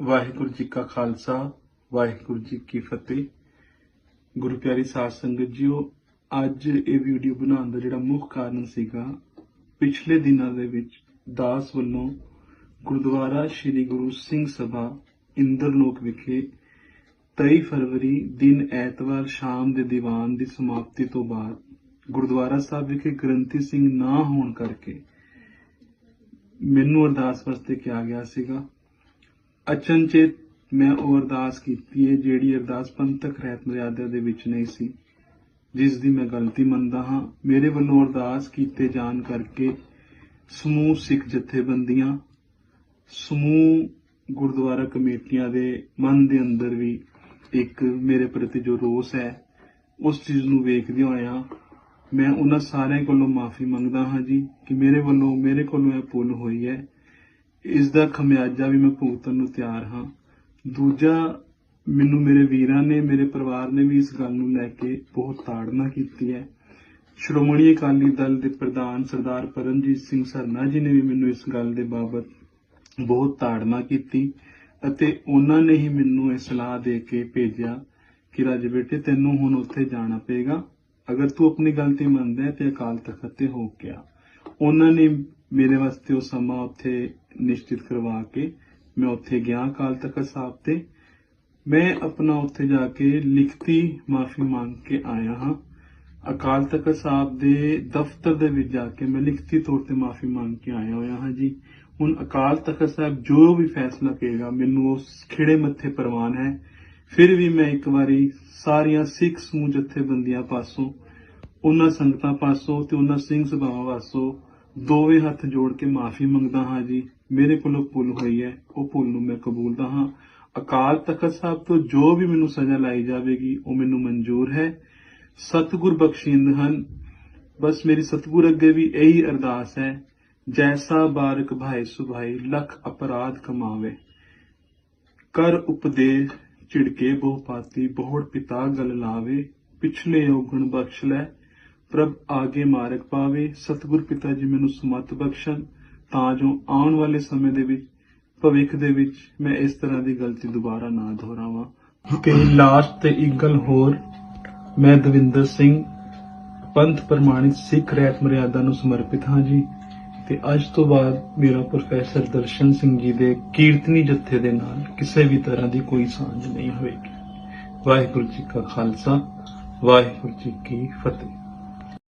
ਵਾਹਿਗੁਰੂ ਜੀ ਕਾ ਖਾਲਸਾ, ਵਾਹਿਗੁਰੂ ਜੀ ਕੀ ਫਤਿਹ। ਗੁਰੂ ਪਿਆਰੀ ਸਾਧ ਸੰਗਤ ਜੀਓ, ਅੱਜ ਇਹ ਵੀਡੀਓ ਬਣਾਉਣ ਦਾ ਜਿਹੜਾ ਮੁੱਖ ਕਾਰਨ ਸੀਗਾ, ਪਿਛਲੇ ਦਿਨਾਂ ਦੇ ਵਿੱਚ ਦਾਸ ਵੱਲੋਂ ਗੁਰਦੁਆਰਾ ਸ੍ਰੀ ਗੁਰੂ ਸਿੰਘ ਸਭਾ ਇੰਦਰਲੋਕ ਵਿਖੇ 23 ਫਰਵਰੀ ਦਿਨ ਐਤਵਾਰ ਸ਼ਾਮ ਦੇ ਦੀਵਾਨ ਦੀ ਸਮਾਪਤੀ ਤੋਂ ਬਾਅਦ ਗੁਰਦੁਆਰਾ ਸਾਹਿਬ ਵਿਖੇ ਗ੍ਰੰਥੀ ਸਿੰਘ ਨਾ ਹੋਣ ਕਰਕੇ ਮੈਨੂੰ ਅਰਦਾਸ ਵਾਸਤੇ ਕਿਹਾ ਗਿਆ ਸੀਗਾ। ਅਚਨਚੇਤ ਮੈਂ ਉਹ ਅਰਦਾਸ ਕੀਤੀ ਹੈ ਜਿਹੜੀ ਅਰਦਾਸ ਪੰਥਕ ਰਹਿਤ ਮਰਿਆਦਾ ਦੇ ਵਿੱਚ ਨਹੀਂ ਸੀ, ਜਿਸ ਦੀ ਮੈਂ ਗਲਤੀ ਮੰਨਦਾ ਹਾਂ। ਮੇਰੇ ਵੱਲੋਂ ਅਰਦਾਸ ਕੀਤੇ ਜਾਣ ਕਰਕੇ ਸਮੂਹ ਸਿੱਖ ਜਥੇਬੰਦੀਆਂ, ਸਮੂਹ ਗੁਰਦੁਆਰਾ ਕਮੇਟੀਆਂ ਦੇ ਮਨ ਦੇ ਅੰਦਰ ਵੀ ਇੱਕ ਮੇਰੇ ਪ੍ਰਤੀ ਜੋ ਰੋਸ ਹੈ, ਉਸ ਚੀਜ਼ ਨੂੰ ਵੇਖਦੇ ਹੋਇਆ ਮੈਂ ਉਹਨਾਂ ਸਾਰਿਆਂ ਕੋਲੋਂ ਮਾਫੀ ਮੰਗਦਾ ਹਾਂ ਜੀ ਕਿ ਮੇਰੇ ਵੱਲੋਂ, ਮੇਰੇ ਕੋਲੋਂ ਇਹ ਭੁੱਲ ਹੋਈ ਹੈ ਇਸ ਦਾ ਖਮਿਆਜਾ ਵੀ ਮੈਂ ਭੁਗਤਣ ਨੂੰ ਤਿਆਰ ਹਾਂ। ਦੂਜਾ, ਮੈਨੂੰ ਮੇਰੇ ਵੀਰਾਂ ਨੇ, ਮੇਰੇ ਪਰਿਵਾਰ ਨੇ ਵੀ ਇਸ ਗੱਲ ਨੂੰ ਲੈ ਕੇ ਬਹੁਤ ਤਾੜਨਾ ਕੀਤੀ ਹੈ। ਸ਼੍ਰੋਮਣੀ ਅਕਾਲੀ ਦਲ ਦੇ ਪ੍ਰਧਾਨ ਸਰਦਾਰ ਪਰਮਜੀਤ ਸਿੰਘ ਸਰਨਾ ਜੀ ਨੇ ਵੀ ਮੈਨੂੰ ਇਸ ਗੱਲ ਦੇ ਬਾਬਤ ਬਹੁਤ ਤਾੜਨਾ ਕੀਤੀ ਅਤੇ ਉਹਨਾਂ ਨੇ ਹੀ ਮੈਨੂੰ ਇਹ ਸਲਾਹ ਦੇ ਕੇ ਭੇਜਿਆ ਕਿ, ਰਾਜ ਬੇਟੇ, ਤੈਨੂੰ ਹੁਣ ਉੱਥੇ ਜਾਣਾ ਪਏਗਾ। ਅਗਰ ਤੂੰ ਆਪਣੀ ਗਲਤੀ ਮੰਨਦਾ ਹੈ ਤੇ ਅਕਾਲ ਤਖਤ ਤੇ ਹੋ ਗਿਆ ਉਹਨਾਂ ਨੇ ਮੇਰੇ ਵਾਸਤੇ ਉਹ ਸਮਾਂ ਉੱਥੇ ਨਿਸ਼ਚਿਤ ਕਰਵਾ ਕੇ ਮੈਂ ਉੱਥੇ ਗਿਆ ਅਕਾਲ ਤਖਤ ਸਾਹਿਬ ਤੇ। ਮੈਂ ਆਪਣਾ ਉੱਥੇ ਜਾ ਕੇ ਲਿਖਤੀ ਮਾਫੀ ਮੰਗ ਕੇ ਆਇਆ ਹਾਂ। ਅਕਾਲ ਤਖਤ ਸਾਹਿਬ ਦੇ ਦਫ਼ਤਰ ਦੇ ਵਿੱਚ ਜਾ ਕੇ ਮੈਂ ਲਿਖਤੀ ਤੌਰ ਤੇ ਮਾਫੀ ਮੰਗ ਕੇ ਆਇਆ ਹੋਇਆ ਹਾਂ ਜੀ। ਹੁਣ ਅਕਾਲ ਤਖਤ ਸਾਹਿਬ ਜੋ ਵੀ ਫੈਸਲਾ ਕਰੇਗਾ ਮੈਨੂੰ ਉਸ ਖਿੜੇ ਮੱਥੇ ਪ੍ਰਵਾਨ ਹੈ। ਫਿਰ ਵੀ ਮੈਂ ਇੱਕ ਵਾਰੀ ਸਾਰੀਆਂ ਸਿੱਖ ਸਮੂਹ ਜਥੇਬੰਦੀਆਂ ਪਾਸੋਂ, ਉਹਨਾਂ ਸੰਗਤਾਂ ਪਾਸੋਂ ਤੇ ਉਹਨਾਂ ਸਿੰਘ ਸਭਾਵਾਂ ਪਾਸੋਂ ਦੋਵੇਂ ਹੱਥ ਜੋੜ ਕੇ ਮਾਫੀ ਮੰਗਦਾ ਹਾਂ ਜੀ। ਮੇਰੇ ਕੋਲੋਂ ਭੁੱਲ ਹੋਈ ਹੈ। ਉਹ ਭੁੱਲ ਨੂੰ ਮੈਂ ਕਬੂਲਦਾ ਹਾਂ। ਅਕਾਲ ਤਖਤ ਸਾਹਿਬ ਤੋਂ ਜੋ ਵੀ ਮੈਨੂੰ ਸਜ਼ਾ ਲਾਈ ਜਾਵੇਗੀ, ਉਹ ਮੈਨੂੰ ਮਨਜ਼ੂਰ ਹੈ। ਸਤਿਗੁਰ ਬਖਸ਼ਿੰਦ ਹਨ। ਬਸ ਮੇਰੀ ਸਤਿਗੁਰ ਅੱਗੇ ਵੀ ਇਹੀ ਅਰਦਾਸ ਹੈ, ਜੈਸਾ ਬਾਰਕ ਭਾਈ ਸੁਭਾਈ ਲਖ ਅਪਰਾਧ ਕਮਾਵੇ। ਕਰ ਉਪਦੇਸ਼, ਝਿੜਕੇ ਬਹੁ ਪਾਤੀ ਬਹੁੜ ਪਿਤਾ ਗਲ ਲਾਵੇ। ਪਿਛਲੇ ਔਗਣ ਬਖਸ਼ ਲੈ। ਪ੍ਰਭ ਆਗੇ ਮਾਰਗ ਪਾਵੇ, ਸਤਿਗੁਰ ਪਿਤਾ ਜੀ ਮੈਨੂੰ ਸਮਤ ਬਖਸ਼ਣ, ਤਾਂ ਜੋ ਆਉਣ ਵਾਲੇ ਸਮੇਂ ਦੇ ਵਿੱਚ, ਭਵਿੱਖ ਦੇ ਵਿੱਚ ਮੈਂ ਇਸ ਤਰ੍ਹਾਂ ਦੀ ਗਲਤੀ ਦੁਬਾਰਾ ਨਾ ਦੁਹਰਾਵਾਂ। ਤੇ ਲਾਸਟ ਤੇ ਇੱਕ ਗੱਲ ਹੋਰ, ਮੈਂ ਦਵਿੰਦਰ ਸਿੰਘ, ਪੰਥ ਪ੍ਰਮਾਣਿਤ ਸਿੱਖ ਰਹਿਤ ਮਰਿਆਦਾ ਨੂੰ ਸਮਰਪਿਤ ਹਾਂ ਜੀ। ਤੇ ਅੱਜ ਤੋਂ ਬਾਅਦ ਮੇਰਾ ਪ੍ਰੋਫੈਸਰ ਦਰਸ਼ਨ ਸਿੰਘ ਜੀ ਦੇ ਕੀਰਤਨੀ ਜਥੇ ਦੇ ਨਾਲ ਕਿਸੇ ਵੀ ਤਰ੍ਹਾਂ ਦੀ ਕੋਈ ਸਾਂਝ ਨਹੀਂ ਹੋਵੇਗੀ ਵਾਹਿਗੁਰੂ ਜੀ ਕਾ ਖਾਲਸਾ, ਵਾਹਿਗੁਰੂ ਜੀ ਕੀ ਫਤਿਹ।